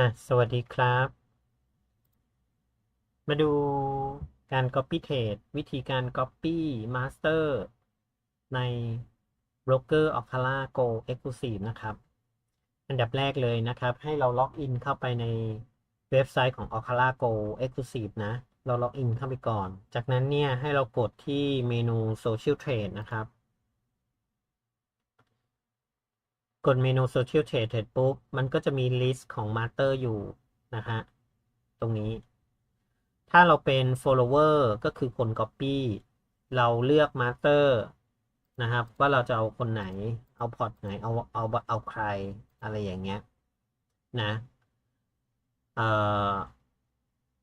อะสวัสดีครับ มาดูการ Copy Trade วิธีการ Copy Master ใน Broker Ocala Go Exclusive นะครับ อันดับแรกเลยนะครับ ให้เราล็อกอินเข้าไปในเว็บไซต์ของ Ocala Go Exclusive นะ เราล็อกอินเข้าไปก่อน จากนั้นเนี่ยให้เรากดที่เมนู Social Trade นะครับ กดเมนู Social Trade เสร็จปุ๊บ มันก็จะมีลิสต์ของ Master อยู่นะฮะ ตรงนี้ ถ้าเราเป็น follower ก็คือคน copy เราเลือก master นะครับ ว่าเราจะเอาคนไหน เอาพอร์ตไหน เอาเอาเอาใครอะไรอย่างเงี้ยนะเอ่อ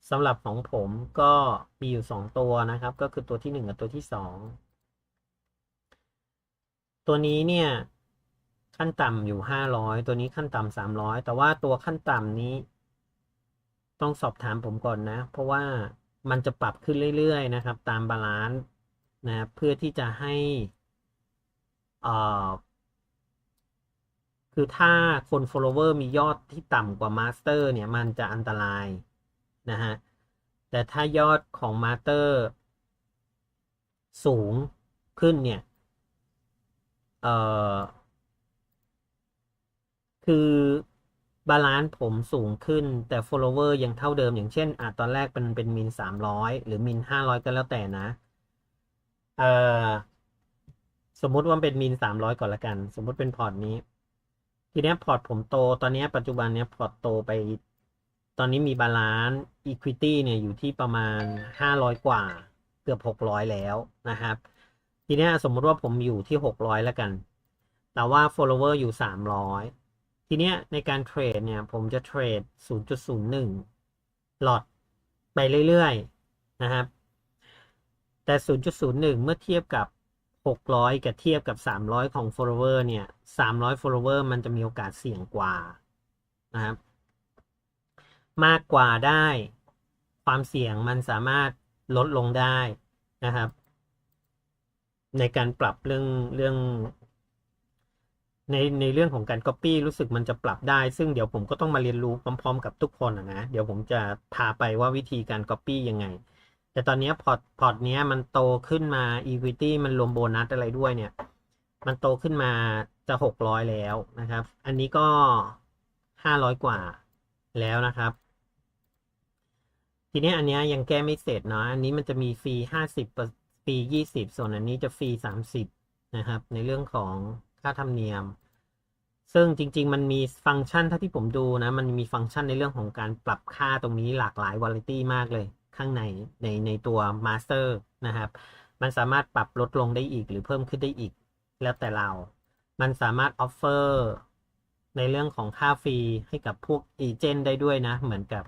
สำหรับของผมก็มีอยู่สองตัวนะครับ ก็คือตัวที่หนึ่งกับตัวที่สองตัวนี้เนี่ย ขั้นต่ำอยู่ห้าร้อยตัวนี้ขั้นต่ำสามร้อยแต่ว่าตัวขั้นต่ำนี้ ต้องสอบถามผมก่อนนะ เพราะว่ามันจะปรับขึ้นเรื่อยๆนะครับ ตามบาลานซ์นะเพื่อที่จะให้อ่อคือถ้าคน follower มียอดที่ต่ำกว่า master เนี่ยมันจะอันตรายนะฮะแต่ถ้ายอดของ master สูงขึ้นเนี่ยเอ่อ คือบาลานซ์ผมสูงขึ้นแต่ follower ยังเท่าเดิม อย่างเช่นอะตอนแรกเป็นเป็นมินสามร้อยหรือมินห้าร้อยก็แล้วแต่นะ เอ่อ สมมุติว่าเป็นมินสามร้อยก่อนละกัน สมมุติเป็นพอร์ตนี้ ทีนี้พอร์ตผมโต ตอนนี้ปัจจุบันเนี้ยพอร์ตโตไป ตอนนี้มีบาลานซ์ equity เนี่ยอยู่ที่ประมาณห้าร้อยกว่า เกือบหกร้อยแล้วนะครับ ทีนี้สมมุติว่าผมอยู่ที่หกร้อยแล้วกัน แต่ว่า follower อยู่สามร้อย ทีเนี้ยในการเทรดเนี่ยผมจะเทรด 0.01 หลอดไปเรื่อยๆ นะครับ แต่ 0.01 เมื่อเทียบกับ 600 กับเทียบกับ 300 ของ follower เนี่ย 300 follower มันจะมีโอกาสเสี่ยงกว่านะครับ มากกว่าได้ความเสี่ยงมันสามารถลดลงได้นะครับ ในการปรับเรื่องเรื่อง ในในเรื่องของการ Copy รู้สึกมันจะปรับได้ ซึ่งเดี๋ยวผมก็ต้องมาเรียนรู้พร้อม ๆ กับทุกคนนะเดี๋ยวผมจะพาไปว่าวิธีการ Copy ยังไง แต่ตอนนี้พอร์ตพอร์ตนี้มันโตขึ้นมา Equity มันรวมโบนัสอะไรด้วยเนี่ย มันโตขึ้นมาจะหกร้อยแล้วนะครับ อันนี้ก็ห้าร้อยกว่าแล้วนะครับ ทีนี้อันนี้ยยังแก้ไม่เสร็จเนาะอันนี้มันจะมีฟรีห้าสิบฟรียี่สิบส่วนอันนี้จะฟรีสามสิบนะครับ ในเรื่องของ ค่าธรรมเนียม ซึ่งจริง ๆ มันมีฟังก์ชันถ้าที่ผมดูนะ มันมีฟังก์ชันในเรื่องของการปรับค่าตรงนี้หลากหลายวาไรตี้มากเลย ข้างในในในตัว Master นะครับ มันสามารถปรับลดลงได้อีกหรือเพิ่มขึ้นได้อีก แล้วแต่เรา มันสามารถออฟเฟอร์ในเรื่องของค่าฟรีให้กับพวกเอเจนต์ได้ด้วยนะ เหมือนกับ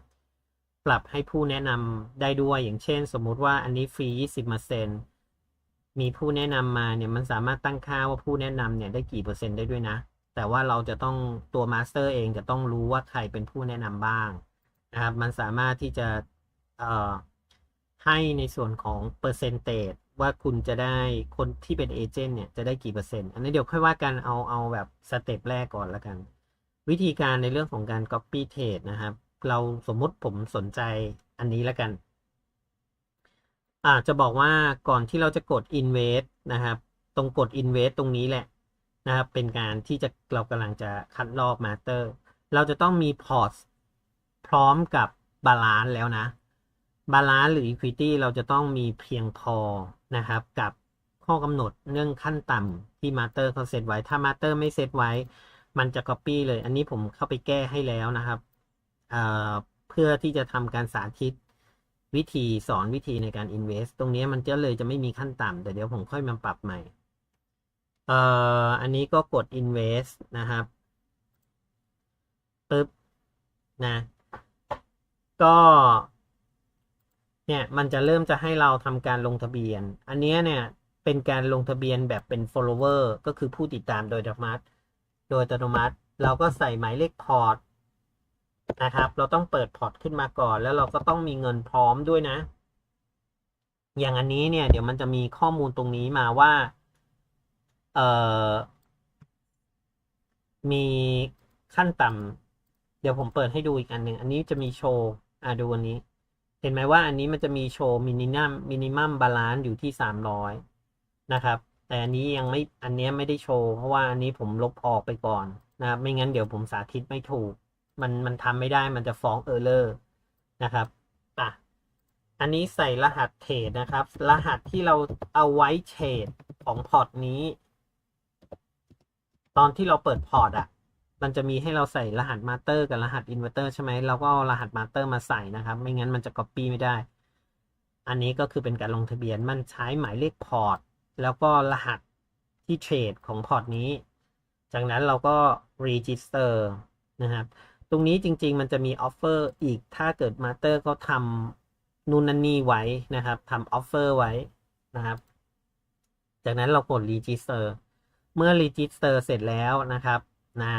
ปรับให้ผู้แนะนำได้ด้วยอย่างเช่น สมมุติว่าอันนี้ฟรี 20% มีผู้แนะนำมาเนี่ยมันสามารถตั้งค่าว่าผู้แนะนำเนี่ยได้กี่เปอร์เซ็นต์ได้ด้วยนะ แต่ว่าเราจะต้องตัวมาสเตอร์เองจะต้องรู้ว่าใครเป็นผู้แนะนำบ้างนะครับมันสามารถที่จะเอ่อให้ในส่วนของเปอร์เซนเตจว่าคุณจะได้คนที่เป็นเอเจนต์เนี่ยจะได้กี่เปอร์เซ็นต์อันนี้เดี๋ยวค่อยว่ากันเอาเอาแบบสเต็ปแรกก่อนแล้วกัน วิธีการในเรื่องของการ Copy Trade นะครับ เราสมมุติผมสนใจอันนี้แล้วกัน อาจจะบอกว่าก่อนที่เราจะกด invest นะครับ ตรงกด invest ตรงนี้แหละนะครับ เป็นการที่จะเรากำลังจะคัดลอก master เราจะต้องมีพอร์ตพร้อมกับบาลานซ์แล้วนะบาลานซ์หรือ equity เราจะต้องมีเพียงพอนะครับ กับข้อกำหนดเรื่องขั้นต่ำที่ master เขาเซตไว้ ถ้า master ไม่เซตไว้ มันจะ copy เลย อันนี้ผมเข้าไปแก้ให้แล้วนะครับเเพื่อที่จะทำการสาธิต วิธีสอนวิธีในการ invest ตรงนี้มันจะเลยจะไม่มีขั้นต่ำแต่เดี๋ยวผมค่อยมาปรับใหม่เอ่ออันนี้ก็กด invest นะครับปึ๊บนะก็เนี่ยมันจะเริ่มจะให้เราทำการลงทะเบียน อันนี้เนี่ยเป็นการลงทะเบียนแบบเป็น follower ก็คือผู้ติดตามโดยอัตโนมัติ โดยอัตโนมัติ เราก็ใส่หมายเลขพอร์ต นะครับ เราต้องเปิดพอร์ตขึ้นมาก่อน แล้วเราก็ต้องมีเงินพร้อมด้วยนะ อย่างอันนี้เนี่ย เดี๋ยวมันจะมีข้อมูลตรงนี้มาว่า เอ่อ มีขั้นต่ำเดี๋ยวผมเปิดให้ดูอีกอันหนึ่ง อันนี้จะมีโชว์อ่าดูอันนี้ เห็นไหมว่าอันนี้มันจะมีโชว์มินิมัมมินิมัมบาลานซ์อยู่ที่สามร้อยนะครับ แต่อันนี้ยังไม่อันนี้ไม่ได้โชว์ เพราะว่าอันนี้ผมลบออกไปก่อนนะครับไม่งั้นเดี๋ยวผมสาธิตไม่ถูก มันมันทำไม่ได้มันจะฟ้องเออร์เลอร์นะครับอะอันนี้ใส่รหัสเทรดนะครับ รหัสที่เราเอาไว้เทรดของพอร์ตนี้ ตอนที่เราเปิดพอร์ตอะมันจะมีให้เราใส่รหัสมาสเตอร์กับรหัสอินเวอร์เตอร์ใช่ไหมเราก็เอารหัสมาสเตอร์มาใส่นะครับ ไม่งั้นมันจะ Copy ไม่ได้ อันนี้ก็คือเป็นการลงทะเบียนมันใช้หมายเลขพอร์ตแล้วก็รหัสที่เทรดของพอร์ตนี้ จากนั้นเราก็ register นะครับ ตรงนี้จริง ๆ มันจะมีออฟเฟอร์อีกถ้าเกิดมาสเตอร์เขาทำนู่นนั่นนี่ไว้นะครับทำออฟเฟอร์ไว้นะครับ จากนั้นเรากด register เมื่อ register เสร็จแล้วนะครับนะ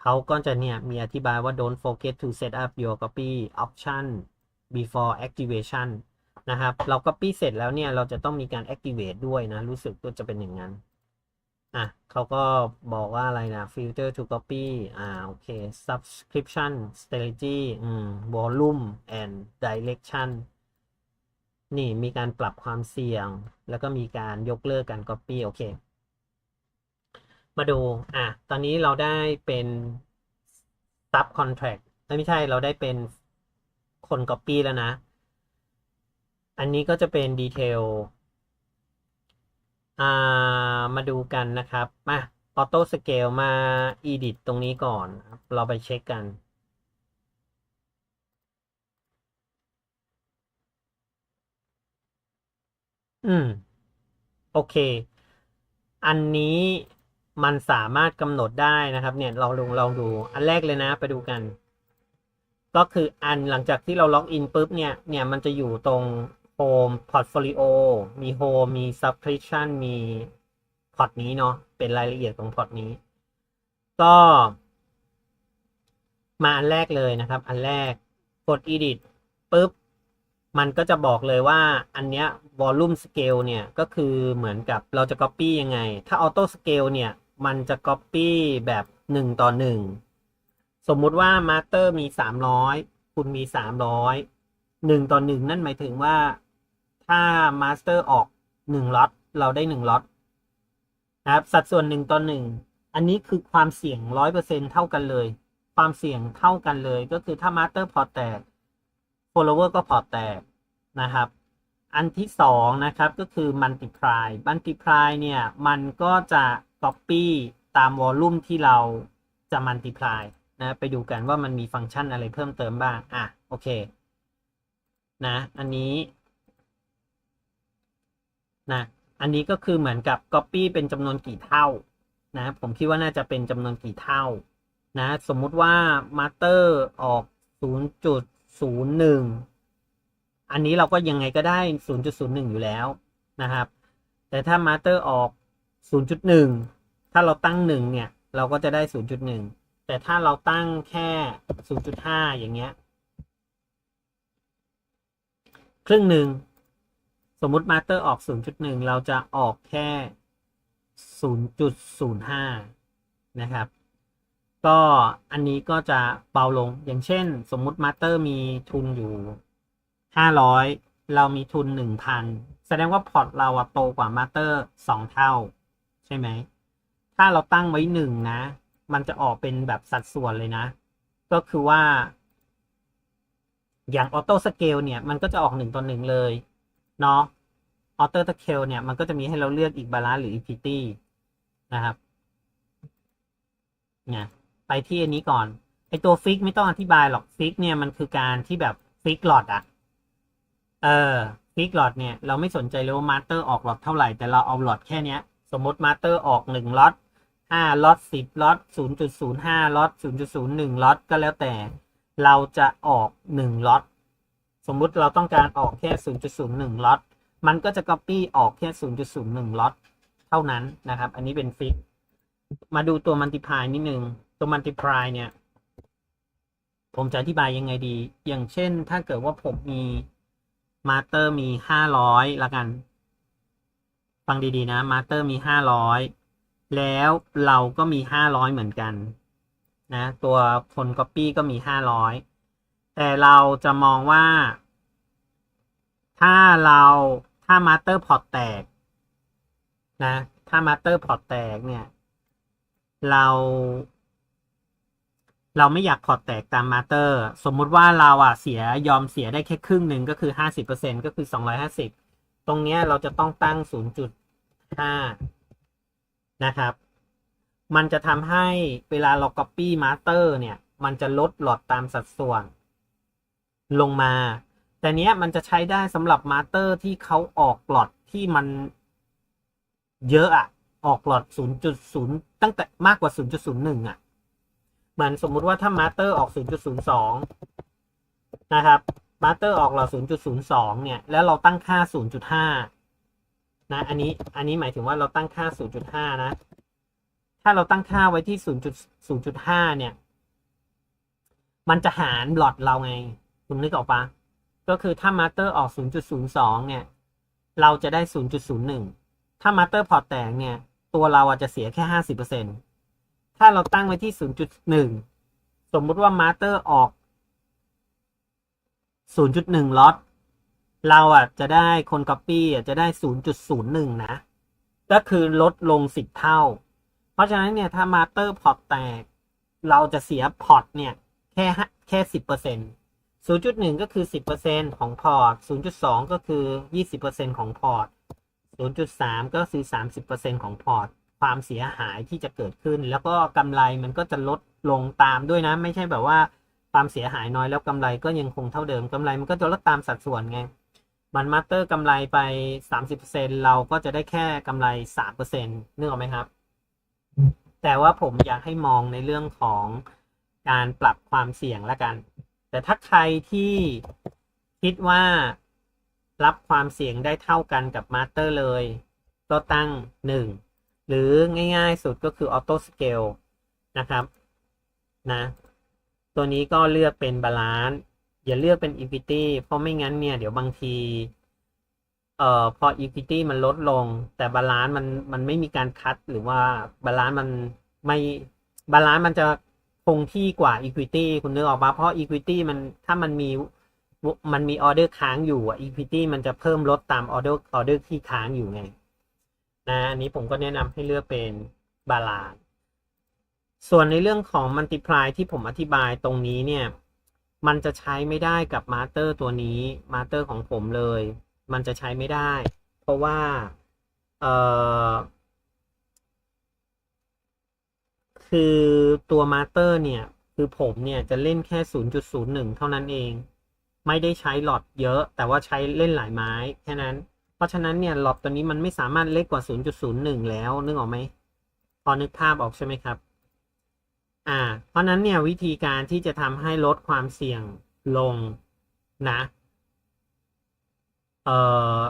เขาก็จะเนี่ยมีอธิบายว่า don't forget to set up your copy option before activation นะครับ เรา copy เสร็จแล้วเนี่ย เราจะต้องมีการ activate ด้วยนะ รู้สึกว่าจะเป็นอย่างนั้น อะเขาก็บอกว่าอะไรนะ filter to copy อ่าโอเค subscription strategy อืม volume and direction นี่มีการปรับความเสี่ยง แล้วก็มีการยกเลิกการ copy โอเค มาดู อะ ตอนนี้เราได้เป็น sub contract ไม่ใช่เราได้เป็นคน copy แล้วนะ อันนี้ก็จะเป็นดีเทล อ่ามาดูกันนะครับมา auto scale มา edit ตรงนี้ก่อนครับเราไปเช็คกันอืม โอเค อันนี้มันสามารถกำหนดได้นะครับ เนี่ยเราลองลองดูอันแรกเลยนะ ไปดูกัน ก็คืออันหลังจากที่เราล็อกอินปุ๊บเนี่ย เนี่ยมันจะอยู่ตรง Home Portfolio มี Home มี Subscription มีพอร์ตนี้เนาะเป็นรายละเอียดของพอร์ตนี้ ก็มาอันแรกเลยนะครับ อันแรกกด Edit ปุ๊บ มันก็จะบอกเลยว่าอันเนี้ย volume scale เนี่ยก็คือเหมือนกับเราจะ copy ยังไง ถ้า auto scale เนี่ย มันจะ copy แบบหนึ่งต่อหนึ่งสมมุติว่า master มีสามร้อยคุณมีสามร้อยหนึ่งต่อหนึ่งนั่นหมายถึงว่า ถ้า master ออกหนึ่งล็อตเราได้หนึ่งล็อตนะครับสัดส่วนหนึ่งต่อหนึ่งอันนี้คือความเสี่ยงร้อยเปอร์เซ็นเท่ากันเลย ความเสี่ยงเท่ากันเลย ก็คือถ้า master พอแตก follower ก็พอแตกนะครับ อันที่สองนะครับก็คือ multiply multiply เนี่ย มันก็จะ copy ตาม volume ที่เราจะ multiply นะไปดูกันว่ามันมีฟังก์ชันอะไรเพิ่มเติมบ้าง อะ โอเค นะ อันนี้ นะอันนี้ก็คือเหมือนกับ copy เป็นจำนวนกี่เท่านะผมคิดว่าน่าจะเป็นจำนวนกี่เท่านะสมมุติว่า master ออก 0.01 อันนี้เราก็ยังไงก็ได้ 0.01 อยู่แล้วนะครับ แต่ถ้า master ออก 0.1 ถ้าเราตั้ง 1 เนี่ย เราก็จะได้ 0.1 แต่ถ้าเราตั้งแค่ 0.5 อย่างเงี้ยครึ่งหนึ่ง สมมุติ master ออก 0.1 เราจะออกแค่ 0.05 นะครับ ก็อันนี้ก็จะเบาลงอย่างเช่น สมมุติ master มีทุนอยู่ห้าร้อยเรามีทุนหนึ่งพันแสดงว่าพอร์ตเราอะโตกว่ามาสเตอร์สองเท่า ใช่ไหม ถ้าเราตั้งไว้หนึ่งนะ มันจะออกเป็นแบบสัดส่วนเลยนะ ก็คือว่าอย่างออโต้สเกลเนี่ย มันก็จะออกหนึ่งต่อหนึ่งเลย เนาะออโต้สเกลเนี่ยมันก็จะมีให้เราเลือกอีกบาลานซ์หรืออีพิตี้นะครับเนี่ยไปที่อันนี้ก่อนไอตัวฟิกไม่ต้องอธิบายหรอกฟิกเนี่ยมันคือการที่แบบฟิกหลอดอะเออฟิกหลอดเนี่ยเราไม่สนใจเลยว่ามาสเตอร์ออกหลอดเท่าไหร่แต่เราเอาหลอดแค่เนี้ย สมมติมาสเตอร์ออกหนึ่งล็อตห้าล็อตสิบล็อตศูนย์จุดศูนย์ห้าล็อตศูนย์จุดศูนย์หนึ่งล็อตก็แล้วแต่ เราจะออกหนึ่งล็อต สมมุติเราต้องการออกแค่ศูนย์จุดศูนย์หนึ่งล็อต มันก็จะ copy ออกแค่ศูนย์จุดศูนย์หนึ่งล็อต เท่านั้นนะครับ อันนี้เป็นฟิก มาดูตัว multiply นิดนึง ตัว multiply เนี่ย ผมจะอธิบายยังไงดี อย่างเช่น ถ้าเกิดว่าผมมีมาสเตอร์มีห้าร้อยละกัน ฟังดีๆนะมาสเตอร์มีห้าร้อยแล้วเราก็มีห้าร้อยเหมือนกันนะ ตัวคน Copy ก็มีห้าร้อย แต่เราจะมองว่า ถ้าเราถ้า Master Port แตก นะ ถ้า Master Port แตกเนี่ย เรา เราไม่อยากพอร์ตแตกตามมาเตอร์ สมมุติว่าเราอะเสียยอมเสียได้แค่ครึ่งหนึ่งก็คือห้าสิบเปอร์เซ็นก็คือสองร้อยห้าสิบตรงเนี้ยเราจะต้องตั้งศูนย์จุดห้านะครับ มันจะทำให้เวลาเรา copy master เนี่ย มันจะลดหลอดตามสัดส่วน ลงมา แต่เนี้ยมันจะใช้ได้สำหรับ master ที่เขาออกหลอดที่มันเยอะอะออกหลอด 0.0 ตั้งแต่มากกว่า 0.01 อะ เหมือนสมมุติว่าถ้า master ออก 0.02 นะครับ master ออกหลอด 0.02 เนี่ย แล้วเราตั้งค่า 0.5 นะ อันนี้ อันนี้หมายถึงว่าเราตั้งค่า 0.5 นะ ถ้าเราตั้งค่าไว้ที่ 0.0.5 เนี่ย มันจะหารหลอดเราไง คุณนึกออกปะก็คือถ้า master ออก 0.02 เนี่ย เราจะได้ 0.01 ถ้า master port แตกเนี่ย ตัวเราอาจจะเสียแค่ 50%ถ้าเราตั้งไว้ที่ 0.1 สมมุติว่า master ออก 0.1 ล็อต เราอะจะได้คน copy อะจะได้ 0.01 นะ ก็คือลดลง 10 เท่า เพราะฉะนั้นเนี่ย ถ้า master port แตก เราจะเสียพอร์ตเนี่ย แค่แค่สิ บเปอร์เซ็นต์ศูนย์จุดหนึ่งก็คือสิบเปอร์เซ็นต์ของพอร์ตศูนย์จุดสองก็คือยี่สิบเปอร์เซ็นต์ของพอร์ตศูนย์จุดสามก็คือสามสิบเปอร์เซ็นต์ของพอร์ต ความเสียหายที่จะเกิดขึ้น แล้วก็กำไรมันก็จะลดลงตามด้วยนะ ไม่ใช่แบบว่าความเสียหายน้อยแล้วกำไรก็ยังคงเท่าเดิมกำไรมันก็จะลดตามสัดส่วนไง มันมาสเตอร์กำไรไปสามสิบเปอร์เซ็นเราก็จะได้แค่กำไรสามเปอร์เซ็นต์นึกออกไหมครับ แต่ว่าผมอยากให้มองในเรื่องของการปรับความเสี่ยงละกัน แต่ถ้าใครที่คิดว่ารับความเสี่ยงได้เท่ากันกับมาสเตอร์เลย ก็ตั้ง 1 หรือง่ายๆสุดก็คือออโต้สเกลนะครับนะตัวนี้ก็เลือกเป็นบาลานซ์อย่าเลือกเป็น equity เพราะไม่งั้นเนี่ยเดี๋ยวบางทีเอ่อพอ equity มันลดลง แต่บาลานซ์มันมันไม่มีการคัดหรือว่าบาลานซ์มันไม่บาลานซ์มันจะ คงที่กว่า equity คุณนึกออกปะเพราะ equity มันถ้ามันมีมันมีออเดอร์ค้างอยู่อะ equity มันจะเพิ่มลดตามออเดอร์ออเดอร์ที่ค้างอยู่ไงนะอันนี้ผมก็แนะนำให้เลือกเป็นบาลานซ์ส่วนในเรื่องของ multiply ที่ผมอธิบายตรงนี้เนี่ย มันจะใช้ไม่ได้กับมาสเตอร์ตัวนี้มาสเตอร์ของผมเลย มันจะใช้ไม่ได้ เพราะว่าเอ่อ คือตัวมาสเตอร์เนี่ย คือผมเนี่ยจะเล่นแค่ 0.01 เท่านั้นเอง ไม่ได้ใช้หลอดเยอะ แต่ว่าใช้เล่นหลายไม้แค่นั้น เพราะฉะนั้นเนี่ยหลอดตัวนี้มันไม่สามารถเล็กกว่า 0.01 แล้ว นึกออกไหมพอนึกภาพออกใช่ไหมครับ อ่า เพราะนั้นเนี่ยวิธีการที่จะทำให้ลดความเสี่ยงลงนะ เออ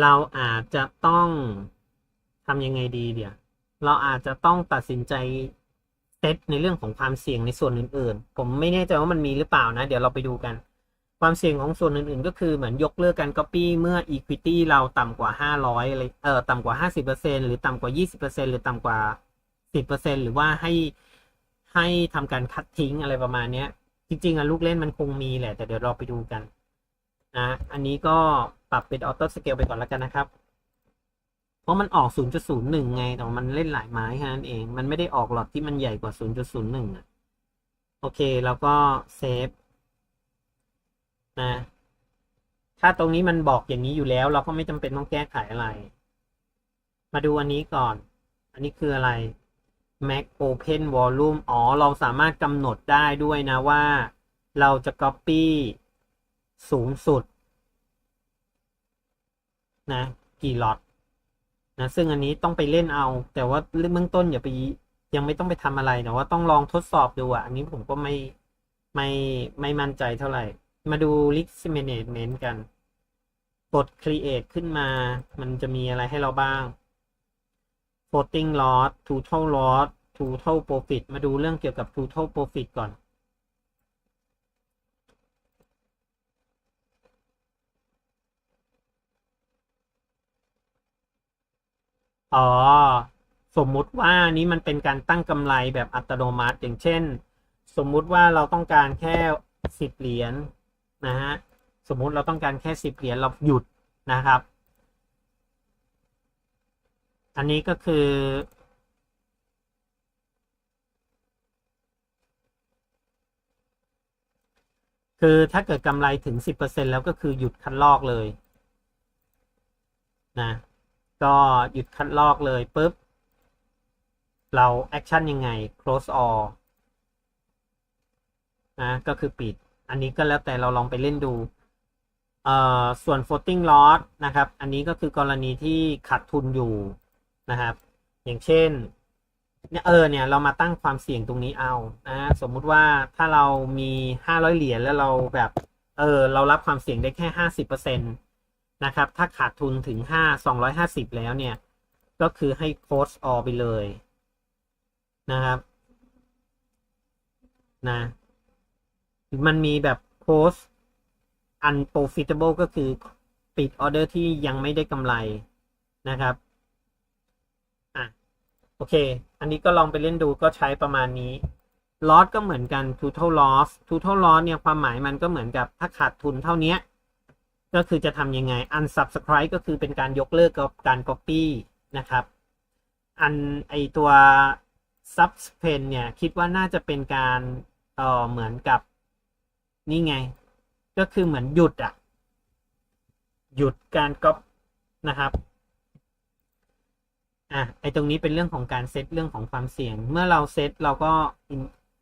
เราอาจจะต้องทำยังไงดีเดี๋ยว เราอาจจะต้องตัดสินใจเซตในเรื่องของความเสี่ยงในส่วนอื่นๆ ผมไม่แน่ใจว่ามันมีหรือเปล่านะ เดี๋ยวเราไปดูกัน ความเสี่ยงของส่วนอื่นๆ ก็คือเหมือนยกเลิกการ Copy เมื่อ Equity เราต่ำกว่า 500อะไรเอ่อต่ำกว่า 50%หรือต่ำกว่า 20%หรือต่ำกว่า 10%หรือว่าให้ให้ทำการคัดทิ้งอะไรประมาณนี้จริงๆอะลูกเล่นมันคงมีแหละ แต่เดี๋ยวเราไปดูกันนะ อันนี้ก็ปรับเป็นออโต้สเกลไปก่อนแล้วกันนะครับ เพราะมันออก 0.01 ไง แต่มันเล่นหลายไม้แค่นั้นเอง มันไม่ได้ออกหลอดที่มันใหญ่กว่า 0.01อะ โอเค แล้วก็เซฟนะ ถ้าตรงนี้มันบอกอย่างนี้อยู่แล้ว เราก็ไม่จำเป็นต้องแก้ไขอะไร มาดูอันนี้ก่อน อันนี้คืออะไร Mac Open Volume อ๋อ เราสามารถกำหนดได้ด้วยนะว่าเราจะ Copy สูงสุด นะ กี่หลอต นะซึ่งอันนี้ต้องไปเล่นเอา แต่ว่าเบื้องต้นอย่าไปยังไม่ต้องไปทำอะไรแต่ว่าต้องลองทดสอบดูอะ อันนี้ผมก็ไม่ไม่ไม่มั่นใจเท่าไหร่ มาดู Risk Management กัน กด Create ขึ้นมา มันจะมีอะไรให้เราบ้าง Floating Loss Total Loss Total Profit มาดูเรื่องเกี่ยวกับ Total Profit ก่อน อ๋อ สมมุติว่านี้มันเป็นการตั้งกำไรแบบอัตโนมัติ อย่างเช่น สมมุติว่าเราต้องการแค่สิบเหรียญนะฮะ สมมุติเราต้องการแค่สิบเหรียญเราหยุดนะครับ อันนี้ก็คือคือถ้าเกิดกำไรถึงสิบเปอร์เซ็นแล้วก็คือหยุดคัดลอกเลย นะ ก็หยุดคัดลอกเลยปุ๊บ เราแอคชั่นยังไง close all นะก็คือปิด อันนี้ก็แล้วแต่เราลองไปเล่นดู เอ่อ ส่วน floating loss นะครับ อันนี้ก็คือกรณีที่ขาดทุนอยู่นะครับ อย่างเช่นเนี่ยเออเนี่ยเรามาตั้งความเสี่ยงตรงนี้เอานะสมมุติว่าถ้าเรามีห้าร้อยเหรียญแล้วเราแบบ เออ เรารับความเสี่ยงได้แค่ห้าสิบเปอร์เซ็นต นะครับ ถ้าขาดทุนถึงห้าสองร้อยห้าสิบแล้วเนี่ย ก็คือให้โค้ดออไปเลยนะครับนะ มันมีแบบโค้ด unprofitable ก็คือปิดออเดอร์ที่ยังไม่ได้กำไรนะครับอะโอเค อันนี้ก็ลองไปเล่นดูก็ใช้ประมาณนี้ loss ก็เหมือนกัน total loss total loss เนี่ยความหมายมันก็เหมือนกับถ้าขาดทุนเท่านี้ ก็คือจะทำยังไง unsubscribe ก็คือเป็นการยกเลิกกับการ copy นะครับ อันไอตัว suspend เนี่ย คิดว่าน่าจะเป็นการเออเหมือนกับ นี่ไง ก็คือเหมือนหยุดอะหยุดการก๊อปนะครับอะไอตรงนี้เป็นเรื่องของการเซตเรื่องของความเสี่ยง เมื่อเราเซตเราก็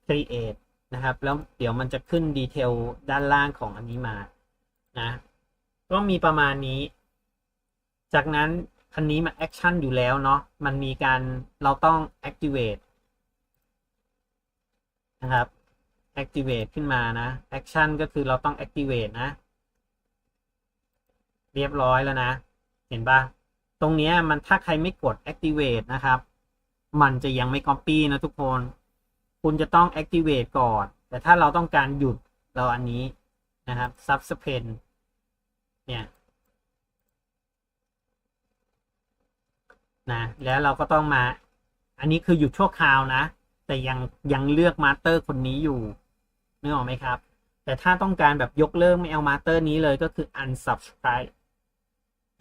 create นะครับ แล้วเดี๋ยวมันจะขึ้นดีเทลด้านล่างของอันนี้มานะ ก็มีประมาณนี้ จากนั้นอันนี้มันแอคชั่นอยู่แล้วเนาะมันมีการเราต้อง activate นะครับ activate ขึ้นมานะ action ก็คือเราต้อง activate นะ เรียบร้อยแล้วนะ เห็นปะตรงนี้มันถ้าใครไม่กด activate นะครับ มันจะยังไม่ copy นะทุกคน คุณจะต้อง activate ก่อน แต่ถ้าเราต้องการหยุดเราอันนี้นะครับ suspend เนี่ยนะแล้วเราก็ต้องมา อันนี้คือหยุดชั่วคราวนะ แต่ยังยังเลือกมาสเตอร์คนนี้อยู่นึกออกไหมครับ แต่ถ้าต้องการแบบยกเลิกไม่เอามาสเตอร์นี้เลยก็คือ unsubscribe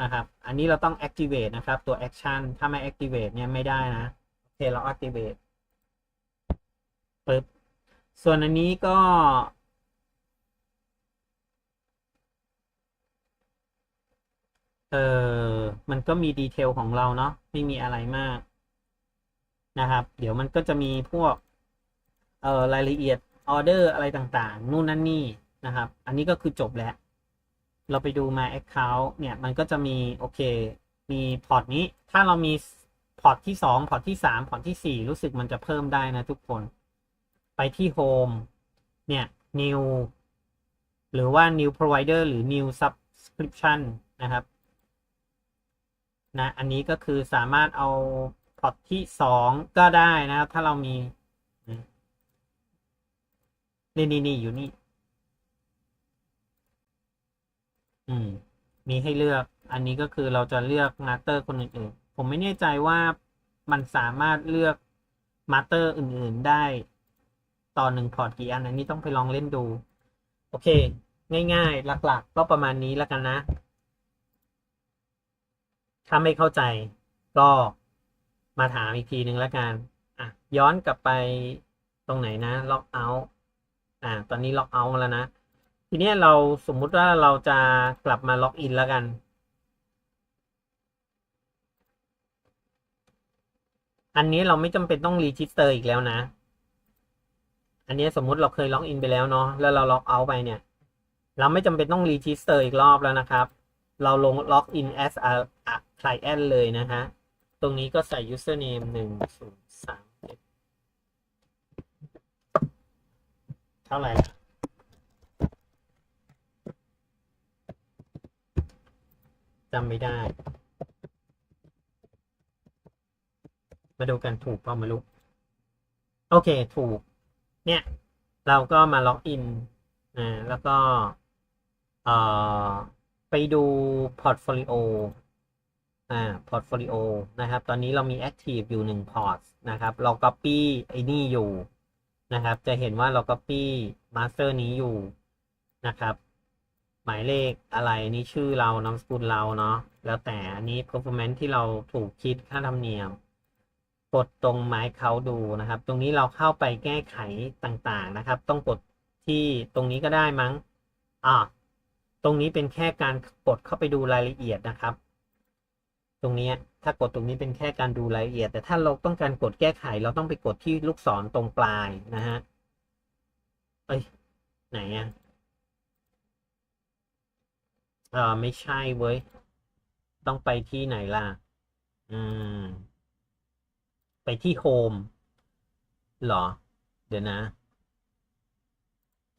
นะครับ อันนี้เราต้อง activate นะครับตัว action ถ้าไม่ activate เนี่ยไม่ได้นะ โอเคเรา activate ปึ๊บส่วนอันนี้ก็ เออมันก็มีดีเทลของเราเนาะไม่มีอะไรมากนะครับ เดี๋ยวมันก็จะมีพวกเอ่อรายละเอียดออเดอร์อะไรต่างๆ นู่นนั่นนี่นะครับ อันนี้ก็คือจบแล้ว เราไปดูมา Account เนี่ย มันก็จะมีโอเค มีพอร์ตนี้ ถ้าเรามีพอร์ตที่สองพอร์ตที่สามพอร์ตที่สี่รู้สึกมันจะเพิ่มได้นะทุกคน ไปที่ Home เนี่ย New หรือว่า New Provider หรือ New Subscription นะครับ นะอันนี้ก็คือสามารถเอาพอร์ตที่สองก็ได้นะครับ ถ้าเรามีนี่นี่นี่อยู่นี่ อืม มีให้เลือก อันนี้ก็คือเราจะเลือกมาสเตอร์คนอื่นๆ ผมไม่แน่ใจว่ามันสามารถเลือกมาสเตอร์อื่นๆได้ต่อหนึ่งพอร์ตกี่อันอันนี้ต้องไปลองเล่นดู โอเค ง่ายๆ หลักๆ ก็ประมาณนี้แล้วกันนะ ถ้าไม่เข้าใจก็มาถามอีกทีหนึ่งแล้วกันอะย้อนกลับไปตรงไหนนะล็อกเอาท์อ่าตอนนี้ล็อกเอาท์มาแล้วนะ ทีนี้เราสมมุติว่าเราจะกลับมาล็อกอินแล้วกันอันนี้เราไม่จำเป็นต้องรีจิสเตอร์อีกแล้วนะ อันนี้สมมุติเราเคยล็อกอินไปแล้วเนาะ แล้วเราล็อกเอาท์ไปเนี่ย เราไม่จำเป็นต้องรีจิสเตอร์อีกรอบแล้วนะครับ เราลงล็อกอิน as a client เลยนะฮะ ตรงนี้ก็ใส่ username หนึ่งศูนย์สามเจ็ดเท่าไหร่ล่ะจำไม่ได้ มาดูกันถูกเปล่าไม่รู้โอเค ถูก เนี่ย เราก็มาล็อกอินนะแล้วก็ เอ่อ ไปดูพอร์ตโฟลิโอ อ่า portfolio นะครับ ตอนนี้เรามี active อยู่หนึ่งพอร์ตนะครับ เรา copy ไอ้นี่อยู่นะครับ จะเห็นว่าเรา copy master นี้อยู่นะครับ หมายเลขอะไรนี่ชื่อเรานามสกุลเราเนาะแล้วแต่อันนี้ performance ที่เราถูกคิดค่าธรรมเนียม กดตรงไม้เขาดูนะครับ ตรงนี้เราเข้าไปแก้ไขต่างๆนะครับ ต้องกดที่ตรงนี้ก็ได้มั้งอ่าตรงนี้เป็นแค่การกดเข้าไปดูรายละเอียดนะครับ ตรงนี้ถ้ากดตรงนี้เป็นแค่การดูรายละเอียด แต่ถ้าเราต้องการกดแก้ไข เราต้องไปกดที่ลูกศรตรงปลายนะฮะเอ้ยไหนอะเออไม่ใช่เว้ย ต้องไปที่ไหนล่ะ อืม ไปที่โฮมเหรอ เดี๋ยวนะ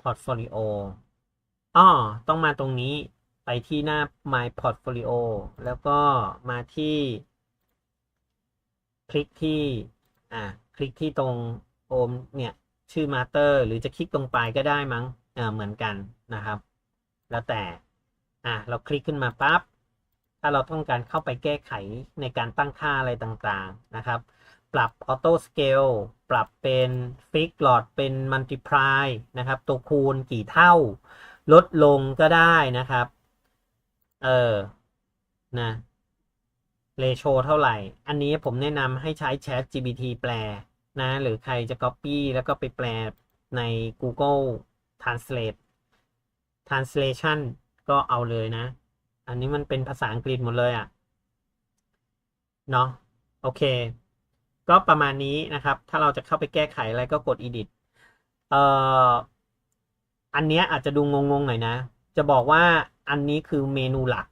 Portfolio อ้อต้องมาตรงนี้ ไปที่หน้า My Portfolio แล้วก็มาที่ คลิกที่อ่าคลิกที่ตรงโอมเนี่ยชื่อ Master หรือจะคลิกตรงปลายก็ได้มั้งอ่าเหมือนกันนะครับ แล้วแต่อ่าเราคลิกขึ้นมาปั๊บถ้าเราต้องการเข้าไปแก้ไขในการตั้งค่าอะไรต่างๆนะครับ ปรับ Auto Scale ปรับเป็น Fix Lot เป็น Multiply นะครับ ตัวคูณกี่เท่า ลดลงก็ได้นะครับ เออ นะเรโชเท่าไหร่ อันนี้ผมแนะนำให้ใช้ Chat GPT แปลนะ หรือใครจะ Copy แล้วก็ไปแปลใน Google Translate Translation ก็เอาเลยนะ อันนี้มันเป็นภาษาอังกฤษหมดเลยอะ่ะ เนาะโอเค ก็ประมาณนี้นะครับ ถ้าเราจะเข้าไปแก้ไขอะไรก็กด edit เอ่อ อันเนี้ยอาจจะดูงงๆหน่อยนะ จะบอกว่า อันนี้คือเมนูหลัก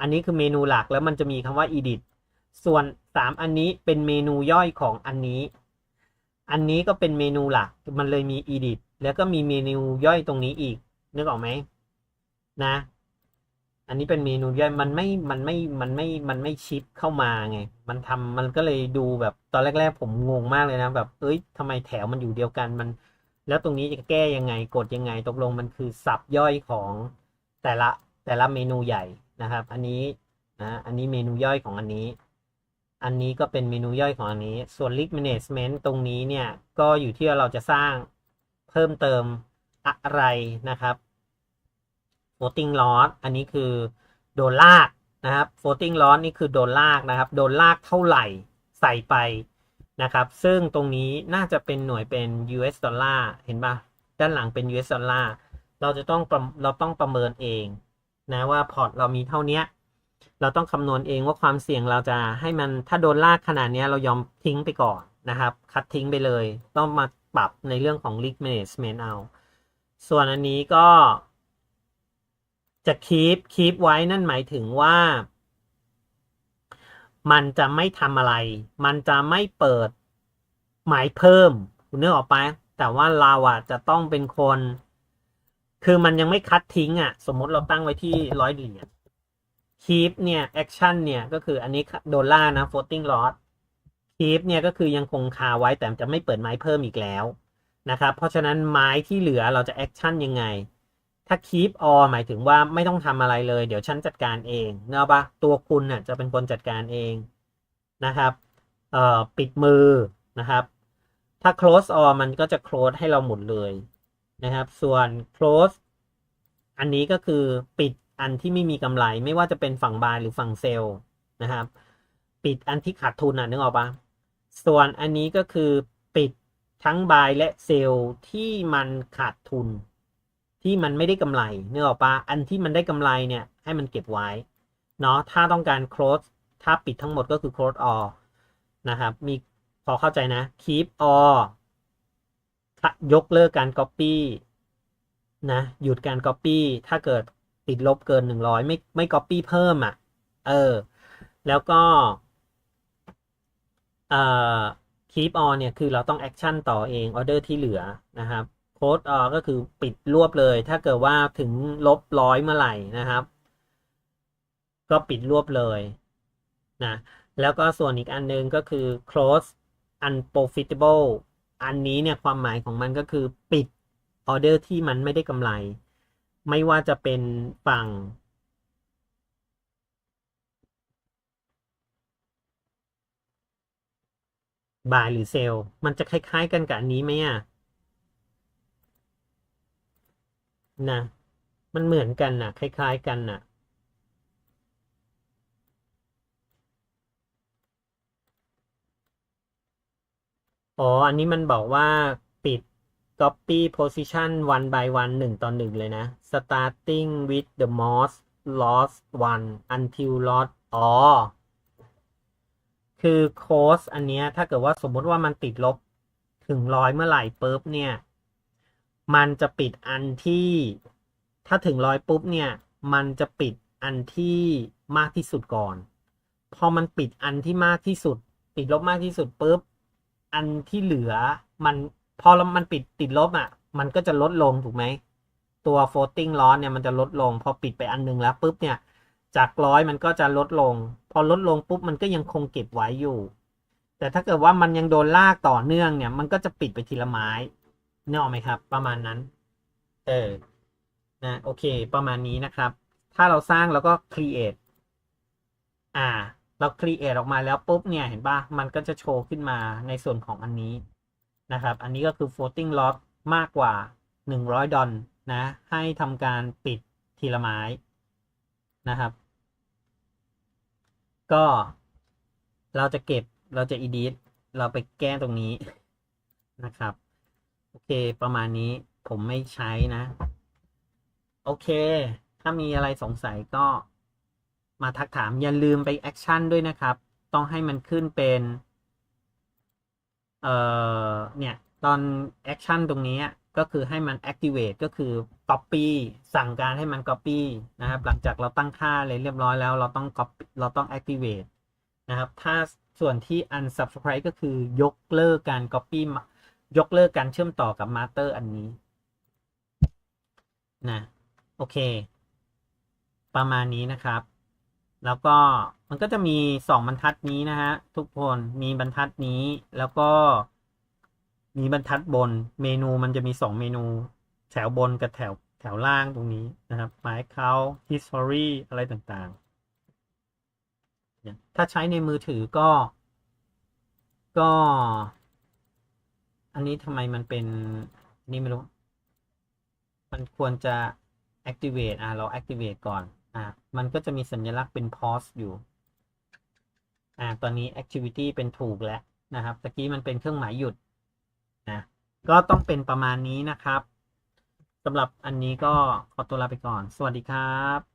อันนี้คือเมนูหลักแล้วมันจะมีคำว่า edit ส่วนสามอันนี้เป็นเมนูย่อยของอันนี้ อันนี้ก็เป็นเมนูหลัก มันเลยมี edit แล้วก็มีเมนูย่อยตรงนี้อีก นึกออกไหมนะ อันนี้เป็นเมนูย่อย มันไม่ มันไม่ มันไม่ มันไม่ชิปเข้ามาไง มันทำมันก็เลยดูแบบตอนแรก ๆ ผมงงมากเลยนะ แบบ เอ้ยทำไมแถวมันอยู่เดียวกัน มัน แล้วตรงนี้จะแก้ยังไง กดยังไง ตกลงมันคือสับย่อยของ แต่ละแต่ละเมนูใหญ่นะครับ อันนี้นะอันนี้เมนูย่อยของอันนี้ อันนี้ก็เป็นเมนูย่อยของอันนี้ ส่วน list management ตรงนี้เนี่ย ก็อยู่ที่เราจะสร้างเพิ่มเติมอะไรนะครับ floating loss อันนี้คือโดนลากนะครับ floating loss นี่คือโดนลากนะครับ โดนลากเท่าไหร่ใส่ไปนะครับ ซึ่งตรงนี้น่าจะเป็นหน่วยเป็น US ดอลลาร์ เห็นปะด้านหลังเป็น US ดอลลาร์ เราจะต้องเราต้องประเมินเองนะว่าพอร์ตเรามีเท่านี้เราต้องคำนวณเองว่าความเสี่ยงเราจะให้มันถ้าโดนลากขนาดนี้เรายอมทิ้งไปก่อนนะครับ คัดทิ้งไปเลย ต้องมาปรับในเรื่องของ risk management เอา ส่วนอันนี้ก็จะคีปคีปไว้นั่นหมายถึงว่า มันจะไม่ทำอะไร มันจะไม่เปิดหมายเพิ่มคุณนึกออกไป แต่ว่าเราอะจะต้องเป็นคน คือมันยังไม่คัดทิ้งอะ สมมติเราตั้งไว้ที่ร้อยเหรียญคีปเนี่ยแอคชั่นเนี่ยก็คืออันนี้โดลลาร์นะ floating loss คีปเนี่ยก็คือยังคงคาไว้แต่จะไม่เปิดไม้เพิ่มอีกแล้วนะครับ เพราะฉะนั้นไม้ที่เหลือเราจะแอคชั่นยังไง ถ้า keep all หมายถึงว่าไม่ต้องทำอะไรเลย เดี๋ยวฉันจัดการเองเนอะปะตัวคุณน่ะจะเป็นคนจัดการเองนะครับเอ่อปิดมือนะครับ ถ้า close all มันก็จะ close ให้เราหมดเลย นะครับ ส่วน close อันนี้ก็คือปิดอันที่ไม่มีกำไร ไม่ว่าจะเป็นฝั่งบายหรือฝั่งเซลล์นะครับ ปิดอันที่ขาดทุนอะนึกออกปะส่วนอันนี้ก็คือปิดทั้งบายและเซลล์ที่มันขาดทุน ที่มันไม่ได้กำไรนื้อออกปะอันที่มันได้กำไรเนี่ยให้มันเก็บไว้เนาะถ้าต้องการ close ถ้าปิดทั้งหมดก็คือ close all นะครับ มีพอเข้าใจนะ keep all ยกเลิกการ copy นะ หยุดการ copy ถ้าเกิดติดลบเกินหนึ่งร้อยไม่ไม่ copy เพิ่มอะ เออ แล้วก็เอ่อ keep on เนี่ย คือเราต้อง action ต่อเอง order ที่เหลือนะครับ close all ก็คือปิดรวบเลย ถ้าเกิดว่าถึงลบร้อยเมื่อไหร่นะครับ ก็ปิดรวบเลยนะแล้วก็ส่วนอีกอันนึงก็คือ close unprofitable อันนี้เนี่ยความหมายของมันก็คือปิดออเดอร์ที่มันไม่ได้กำไร ไม่ว่าจะเป็นฝั่ง บายหรือเซลมันจะคล้าย ๆ กันกับอันนี้ไหมอะนะ มันเหมือนกันนะคล้าย ๆ กันนะ่ะ อ๋อ อันนี้มันบอกว่าปิด copy position one by one หนึ่งต่อหนึ่งเลยนะ starting with the most lost one until lost อ๋อ คือโค้ดอันเนี้ยถ้าเกิดว่าสมมติว่ามันติดลบถึงร้อยเมื่อไหร่ปุ๊บเนี่ย มันจะปิดอันที่ ถ้าถึงร้อยปุ๊บเนี่ย มันจะปิดอันที่มากที่สุดก่อน พอมันปิดอันที่มากที่สุด ติดลบมากที่สุดปุ๊บ อันที่เหลือมันพอมันปิดติดลบอะ มันก็จะลดลงถูกไหม ตัว floating loss เนี่ยมันจะลดลง พอปิดไปอันหนึงแล้วปุ๊บเนี่ย จากร้อยมันก็จะลดลง พอลดลงปุ๊บมันก็ยังคงเก็บไว้อยู่ แต่ถ้าเกิดว่ามันยังโดนลากต่อเนื่องเนี่ย มันก็จะปิดไปทีละไม้นึกออกไหมครับ ประมาณนั้น เออนะโอเค ประมาณนี้นะครับ ถ้าเราสร้างแล้วก็ create อ่า เรา create ออกมาแล้วปุ๊บเนี่ยเห็นปะมันก็จะโชว์ขึ้นมาในส่วนของอันนี้นะครับ อันนี้ก็คือ floating loss มากกว่า 100 ดอลนะ ให้ทำการปิดทีละไม้นะครับ ก็เราจะเก็บเราจะ edit เราไปแก้ตรงนี้นะครับ โอเคประมาณนี้ผมไม่ใช้นะ โอเค ถ้ามีอะไรสงสัยก็ มาทักถามอย่าลืมไปแอคชั่นด้วยนะครับ ต้องให้มันขึ้นเป็น เอ่อ เนี่ย ตอนแอคชั่นตรงนี้ก็คือให้มัน activate ก็คือ copy สั่งการให้มัน copy นะครับ หลังจากเราตั้งค่าอะไรเรียบร้อยแล้ว เราต้อง copy เราต้อง activate นะครับ ถ้าส่วนที่ unsubscribe ก็คือยกเลิกการ copy ยกเลิกการเชื่อมต่อกับ master อันนี้ นะ โอเค ประมาณนี้นะครับ แล้วก็มันก็จะมีสองบรรทัดนี้นะฮะทุกคนมีบรรทัดนี้แล้วก็มีบรรทัดบนเมนูมันจะมีสองเมนู แถวบนกับแถวแถวล่างตรงนี้นะครับหมายเขา history อะไรต่างๆ ถ้าใช้ในมือถือก็ ก็ อันนี้ทำไมมันเป็นนี่ไม่รู้ มันควรจะ activate อะเรา activate ก่อน อ่ามันก็จะมีสัญลักษณ์เป็น pause อยู่อ่าตอนนี้ activity เป็นถูกแล้วนะครับตะกี้มันเป็นเครื่องหมายหยุดนะก็ต้องเป็นประมาณนี้นะครับสำหรับอันนี้ก็ขอตัวลาไปก่อน สวัสดีครับ